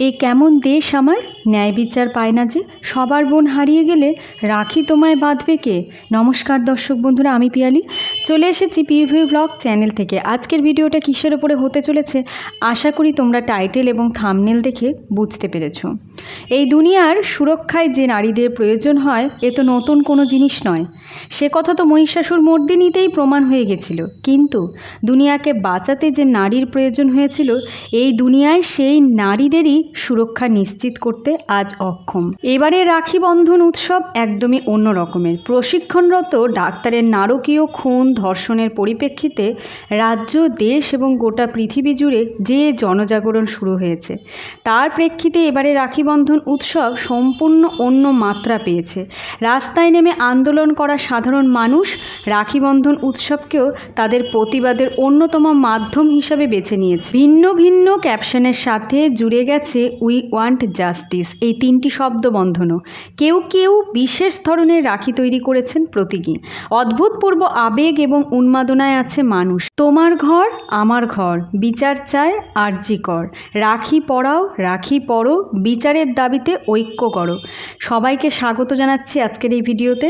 এই কেমন দেশ আমার? ন্যায় বিচার পায় না যে, সবার বোন হারিয়ে গেলে রাখি তোমায় বাঁধবে কে? নমস্কার দর্শক বন্ধুরা, আমি পিয়ালি। চলে এসেছি পিভি ব্লগ চ্যানেল থেকে। আজকের ভিডিওটা কিসের ওপরে হতে চলেছে আশা করি তোমরা টাইটেল এবং থামনেল দেখে বুঝতে পেরেছ। এই দুনিয়ার সুরক্ষায় যে নারীদের প্রয়োজন হয়, এ তো নতুন কোনো জিনিস নয়। সে কথা তো মহিষাসুর মর্দিনীতেই প্রমাণ হয়ে গেছিল। কিন্তু দুনিয়াকে বাঁচাতে যে নারীর প্রয়োজন হয়েছিল, এই দুনিয়ায় সেই নারীদেরই সুরক্ষা নিশ্চিত করতে আজ অক্ষম। এবারে রাখি বন্ধন উৎসব একদমই অন্য রকমের। প্রশিক্ষণরত ডাক্তারের নারকীয় খুন ধর্ষণের পরিপ্রেক্ষিতে রাজ্য, দেশ এবং গোটা পৃথিবী জুড়ে যে জনজাগরণ শুরু হয়েছে, তার প্রেক্ষিতে এবারে রাখি বন্ধন উৎসব সম্পূর্ণ অন্য মাত্রা পেয়েছে। রাস্তায় নেমে আন্দোলন করা সাধারণ মানুষ রাখি বন্ধন উৎসবকেও তাদের প্রতিবাদের অন্যতম মাধ্যম হিসাবে বেছে নিয়েছে। ভিন্ন ভিন্ন ক্যাপশনের সাথে জুড়ে গেছে উই ওয়ান্ট জাস্টিস। এই তিনটি শব্দ বন্ধনও। কেউ কেউ বিশেষ ধরনের রাখি তৈরি করেছেন প্রতীকী। অদ্ভুতপূর্ব আবেগ এবং উন্মাদনায় আছে মানুষ। তোমার ঘর, আমার ঘর, বিচার চায়, আর্জি কর। রাখি পড়াও, রাখি পড়ো, বিচারের দাবিতে ঐক্য করো। সবাইকে স্বাগত জানাচ্ছি আজকের এই ভিডিওতে।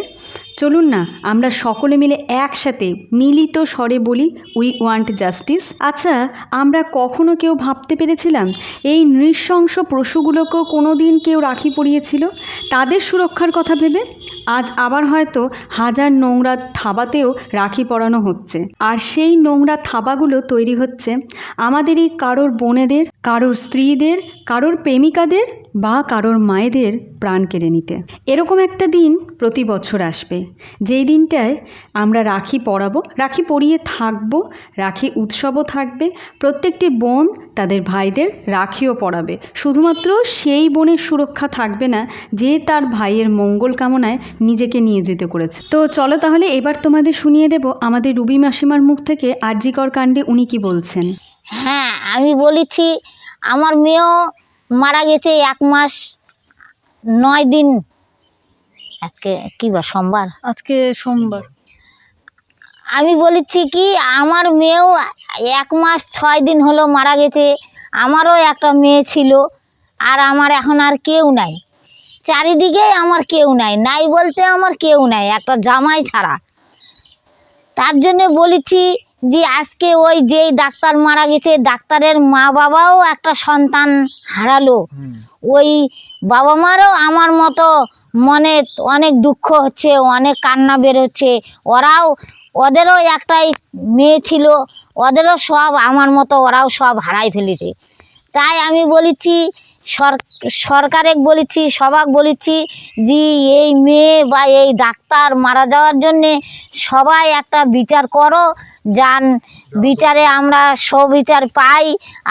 চলুন না, আমরা সকলে মিলে একসাথে মিলিত স্বরে বলি উই ওয়ান্ট জাস্টিস। আচ্ছা আমরা কখনো কেউ ভাবতে পেরেছিলাম, এই নৃশংস পশুগুলোকেও কোনো দিন কেউ রাখি পরিয়েছিল? তাদের সুরক্ষার কথা ভেবে আজ আবার হয়তো হাজার নোংরা থাবাতেও রাখি পরানো হচ্ছে। আর সেই নোংরা থাবাগুলো তৈরি হচ্ছে আমাদেরই কারোর বোনেদের, কারোর স্ত্রীদের, কারোর প্রেমিকাদের বা কারোর মায়েদের প্রাণ কেড়ে নিতে। এরকম একটা দিন প্রতি বছর আসবে। যেই দিনটায় আমরা রাখি পরাবো রাখি পরিয়ে থাকব, রাখি উৎসবও থাকবে, প্রত্যেকটি বোন তাদের ভাইদের রাখিও পরাবে শুধুমাত্র সেই বোনের সুরক্ষা থাকবে না, যে তার ভাইয়ের মঙ্গল কামনায় নিজেকে নিয়োজিত করেছে। তো চলো তাহলে এবার তোমাদের শুনিয়ে দেব আমাদের রুবি মাসিমার মুখ থেকে আরজিকর কাণ্ডে উনি কি বলছেন। হ্যাঁ আমি বলেছি, আমার মেয়েও মারা গেছে এক মাস নয় দিন। আজকে কি বার সোমবার? আজকে সোমবার। আমি বলেছি কি আমার মেয়েও এক মাস ছয় দিন হলো মারা গেছে। আমারও একটা মেয়ে ছিল আর আমার এখন আর কেউ নাই। চারিদিকে আমার কেউ নাই নাই বলতে আমার কেউ নাই একটা জামাই ছাড়া। তার জন্য বলেছি যে আজকে ওই যেই ডাক্তার মারা গেছে ডাক্তারের মা বাবাও একটা সন্তান হারালো। ওই বাবা মারও আমার মতো মনে অনেক দুঃখ হচ্ছে অনেক কান্না বেরোচ্ছে। ওরাও ওদেরও একটাই মেয়ে ছিল ওদেরও সব আমার মতো ওরাও সব হারাই ফেলেছে। তাই আমি বলেছি সরকারে বলেছি সবাক বলেছি যে এই মেয়ে বা এই ডাক্তার মারা যাওয়ার জন্যে সবাই একটা বিচার করো যান বিচারে আমরা সবিচার পাই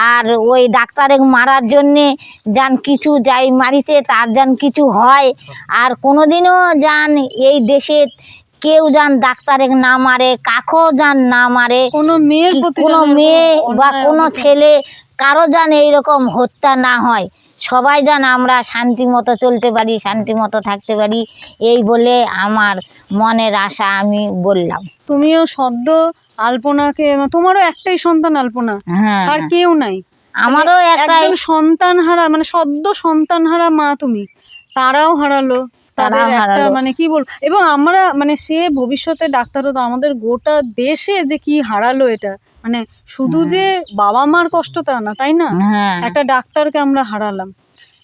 আর ওই ডাক্তারে মারার জন্যে যান কিছু যাই মারিছে তার যান কিছু হয় আর কোনোদিনও যান এই দেশে কেউ যান ডাক্তারে না মারে কাকও যান না মারে কোনো প্রতি কোনো মেয়ে বা কোনো ছেলে কারও যেন এইরকম হত্যা না হয়। সবাই যেন আমরা শান্তি মতো চলতে পারি শান্তি মতো থাকতে পারি। এই বলে আমার মনের আশা আমি বললাম। তুমিও সদ্য আলপনাকে তোমারও একটাই সন্তান আলপনা হ্যাঁ। আর কেউ নাই। আমারও একটা সন্তান হারা মানে সদ্য সন্তান হারা মা তুমি। তারাও হারালো একটা হারালো। মানে কি বল এবং আমরা মানে সে ভবিষ্যতে ডাক্তার হতো আমাদের গোটা দেশে যে কি হারালো এটা। মানে শুধু যে বাবা মার কষ্ট তা না তাই না? হ্যাঁ। একটা ডাক্তারকে আমরা হারালাম।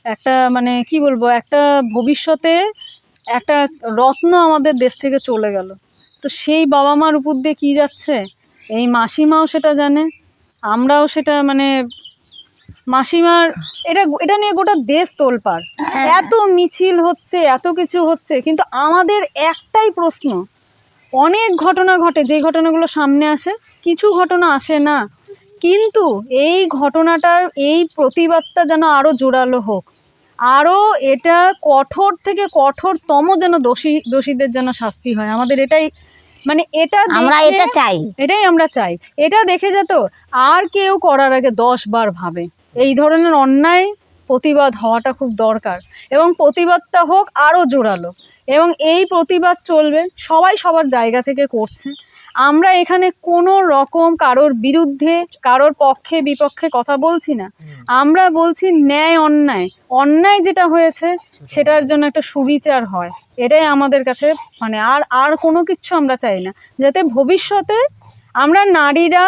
একটা মানে কি বলব একটা ভবিষ্যতে একটা রত্ন আমাদের দেশ থেকে চলে গেল। তো সেই বাবা মার উপর দিয়ে কী যাচ্ছে? এই মাসিমাও সেটা জানে আমরাও সেটা মানে মাসিমার এটা এটা নিয়ে গোটা দেশ তোলপাড়। এত মিছিল হচ্ছে এত কিছু হচ্ছে কিন্তু আমাদের একটাই প্রশ্ন অনেক ঘটনা ঘটে যেই ঘটনাগুলো সামনে আসে কিছু ঘটনা আসে না। কিন্তু এই ঘটনাটার এই প্রতিবাদটা যেন আরও জোরালো হোক। আরও এটা কঠোর থেকে কঠোরতম যেন দোষী দোষীদের যেন শাস্তি হয়। আমাদের এটাই মানে এটা আমরা এটা চাই। এটাই আমরা চাই। এটা দেখে যেত আর কেউ করার আগে দশ বার ভাবে। এই ধরনের অন্যায় প্রতিবাদ হওয়াটা খুব দরকার এবং প্রতিবাদটা হোক আরও জোরালো। এবং এই প্রতিবাদ চলবে সবাই সবার জায়গা থেকে করছে। আমরা এখানে কোনো রকম কারোর বিরুদ্ধে কারোর পক্ষে বিপক্ষে কথা বলছি না। আমরা বলছি ন্যায় অন্যায়। অন্যায় যেটা হয়েছে সেটার জন্য একটা সুবিচার হয়। এটাই আমাদের কাছে মানে আর আর কোনো কিছু আমরা চাই না। যাতে ভবিষ্যতে আমরা নারীরা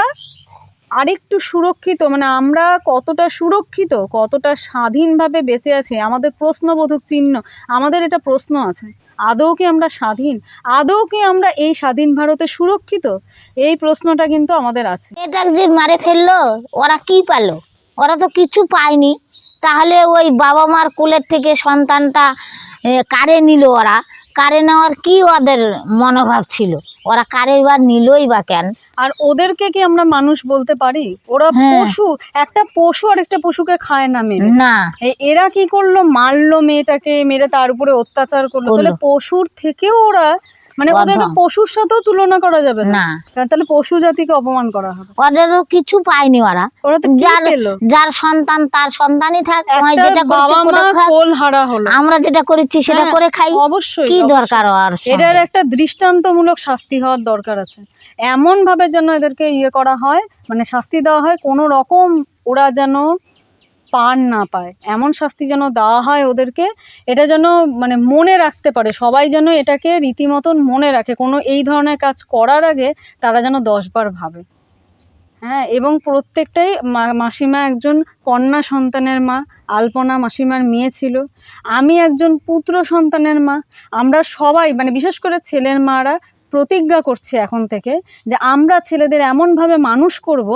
আরেকটু সুরক্ষিত মানে আমরা কতটা সুরক্ষিত কতটা স্বাধীনভাবে বেঁচে আছি আমাদের প্রশ্নবোধক চিহ্ন আমাদের এটা প্রশ্ন আছে। আদৌ কি আমরা স্বাধীন? আদৌ কি আমরা এই স্বাধীন ভারতে সুরক্ষিত? এই প্রশ্নটা কিন্তু আমাদের আছে। এটা যে মারে ফেলল, ওরা কি পেল? ওরা তো কিছু পায়নি। তাহলে ওই বাবা মার কোলের থেকে সন্তানটা কারে নিল ওরা? কারে নেওয়ার কি ওদের মনোভাব ছিল? ওরা কারের বা নিলই বা কেন? আর ওদেরকে কি আমরা মানুষ বলতে পারি? ওরা হ্যাঁ। পশু একটা পশু আর একটা পশুকে খায় না মেয়ে না। এরা কি করল? মারলো মেয়েটাকে মেরে তার উপরে অত্যাচার করল। করল। তাহলে পশুর থেকেও ওরা মানে অধম। পশুর সাথেও তুলনা করা যাবে না। তাহলে পশু জাতিকে অপমান করা হবে। ওদেরও কিছু পায়নি ওরা। যার যার সন্তান তার সন্তানই থাক যেটা হারা হলো। আমরা যেটা করেছি সেটা হ্যাঁ, করে খাই। অবশ্যই কি। দরকার আর এটার একটা দৃষ্টান্তমূলক শাস্তি হওয়ার দরকার আছে। এমন ভাবে যেন এদেরকে ইয়ে করা হয় মানে শাস্তি দেওয়া হয় কোনো রকম ওরা যেন পার না পায়। এমন শাস্তি যেন দেওয়া হয় ওদেরকে, এটা যেন মানে মনে রাখতে পারে। সবাই যেন এটাকে রীতিমতন মনে রাখে। কোনো এই ধরনের কাজ করার আগে তারা যেন দশবার ভাবে। হ্যাঁ এবং প্রত্যেকটাই মাসিমা একজন কন্যা সন্তানের মা, আলপনা মাসিমার মেয়ে ছিল। আমি একজন পুত্র সন্তানের মা। আমরা সবাই মানে বিশেষ করে ছেলের মারা প্রতিজ্ঞা করছে এখন থেকে যে আমরা ছেলেদের এমনভাবে মানুষ করব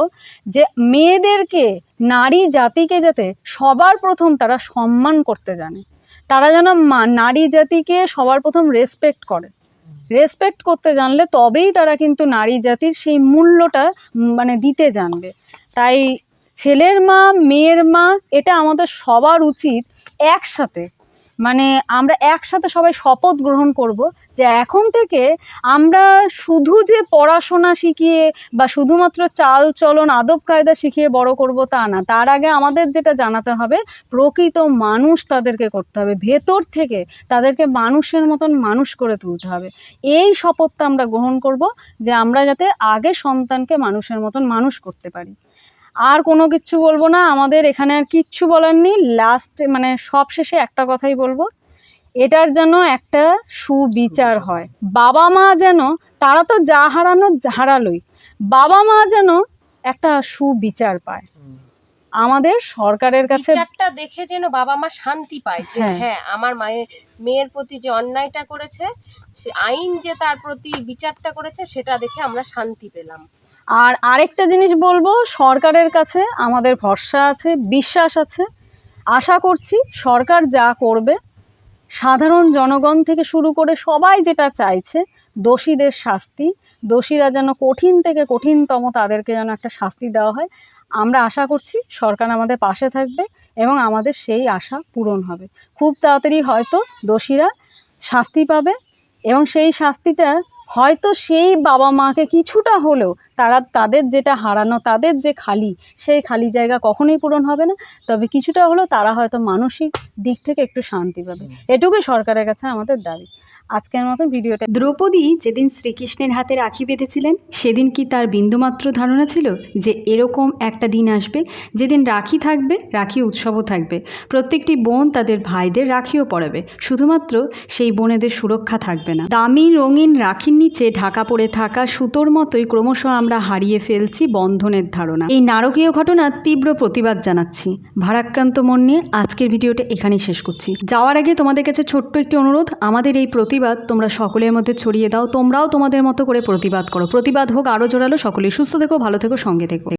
যে মেয়েদেরকে, নারী জাতিকে যাতে সবার প্রথম তারা সম্মান করতে জানে। তারা যেন নারী জাতিকে সবার প্রথম রেসপেক্ট করে। রেসপেক্ট করতে জানলে তবেই তারা কিন্তু নারী জাতির সেই মূল্যটা মানে দিতে জানবে। তাই ছেলের মা, মেয়ের মা, এটা আমাদের সবার উচিত একসাথে মানে আমরা একসাথে সবাই শপথ গ্রহণ করব যে এখন থেকে আমরা শুধু যে পড়াশোনা শিখিয়ে বা শুধুমাত্র চাল চলন আদব কায়দা শিখিয়ে বড় করব তা না, তার আগে আমাদের যেটা জানাতে হবে, প্রকৃত মানুষ তাদেরকে করতে হবে, ভেতর থেকে তাদেরকে মানুষের মতন মানুষ করে তুলতে হবে। এই শপথটা আমরা গ্রহণ করব যে আমরা যাতে আগে সন্তানকে মানুষের মতন মানুষ করতে পারি। আর কোনো কিছু বলব না আমাদের এখানে আর কিচ্ছু বলার নেই। লাস্ট মানে সব শেষে একটা কথাই বলব এটার যেন একটা সুবিচার হয়। বাবা মা যেন তারা তো যা হারানো হারালোই বাবা মা যেন একটা সুবিচার পায়। আমাদের সরকারের কাছে বিচারটা দেখে যেন বাবা মা শান্তি পায় যে হ্যাঁ। হ্যাঁ আমার মায়ের মেয়ের প্রতি যে অন্যায়টা করেছে সে আইন যে তার প্রতি বিচারটা করেছে সেটা দেখে আমরা শান্তি পেলাম। আর আরেকটা জিনিস বলব, সরকারের কাছে আমাদের ভরসা আছে, বিশ্বাস আছে। আশা করছি সরকার যা করবে, সাধারণ জনগণ থেকে শুরু করে সবাই যেটা চাইছে, দোষীদের শাস্তি, দোষীরা যেন কঠিন থেকে কঠিনতম তাদেরকে যেন একটা শাস্তি দেওয়া হয়, আমরা আশা করছি সরকার আমাদের পাশে থাকবে এবং আমাদের সেই আশা পূরণ হবে। খুব তাড়াতাড়ি হয়তো দোষীরা শাস্তি পাবে এবং সেই শাস্তিটা হয়তো সেই বাবা মাকে কিছুটা হলেও তারা তাদের যেটা হারানো তাদের যে খালি সেই খালি জায়গা কখনোই পূরণ হবে না। তবে কিছুটা হলেও তারা হয়তো মানসিক দিক থেকে একটু শান্তি পাবে। এটুকুই সরকারের কাছে আমাদের দাবি। আজকের মতন ভিডিওটা দ্রৌপদী যেদিন শ্রীকৃষ্ণের হাতে রাখি বেঁধেছিলেন, সেদিন কি তার বিন্দুমাত্র ধারণা ছিল যে এরকম একটা দিন আসবে? যেদিন রাখি থাকবে, রাখি উৎসবও থাকবে। প্রত্যেকটি বোন তাদের ভাইদের রাখিও পরাবে শুধুমাত্র সেই বোনেদের সুরক্ষা থাকবে না। দামি রঙিন রাখির নিচে ঢাকা পড়ে থাকা সুতোর মতোই ক্রমশ আমরা হারিয়ে ফেলছি বন্ধনের ধারণা। এই নারকীয় ঘটনার তীব্র প্রতিবাদ জানাচ্ছি। ভারাক্রান্ত মন নিয়ে আজকের ভিডিওটা এখানেই শেষ করছি। যাওয়ার আগে তোমাদের কাছে ছোট্ট একটি অনুরোধ, আমাদের এই প্রতিবাদ তোমরা সকলের মধ্যে ছড়িয়ে দাও, তোমরাও তোমাদের মতো করে প্রতিবাদ করো। প্রতিবাদ হোক আরও জোরালো সকলেই সুস্থ থেকো, ভালো থেকো, সঙ্গে থেকো।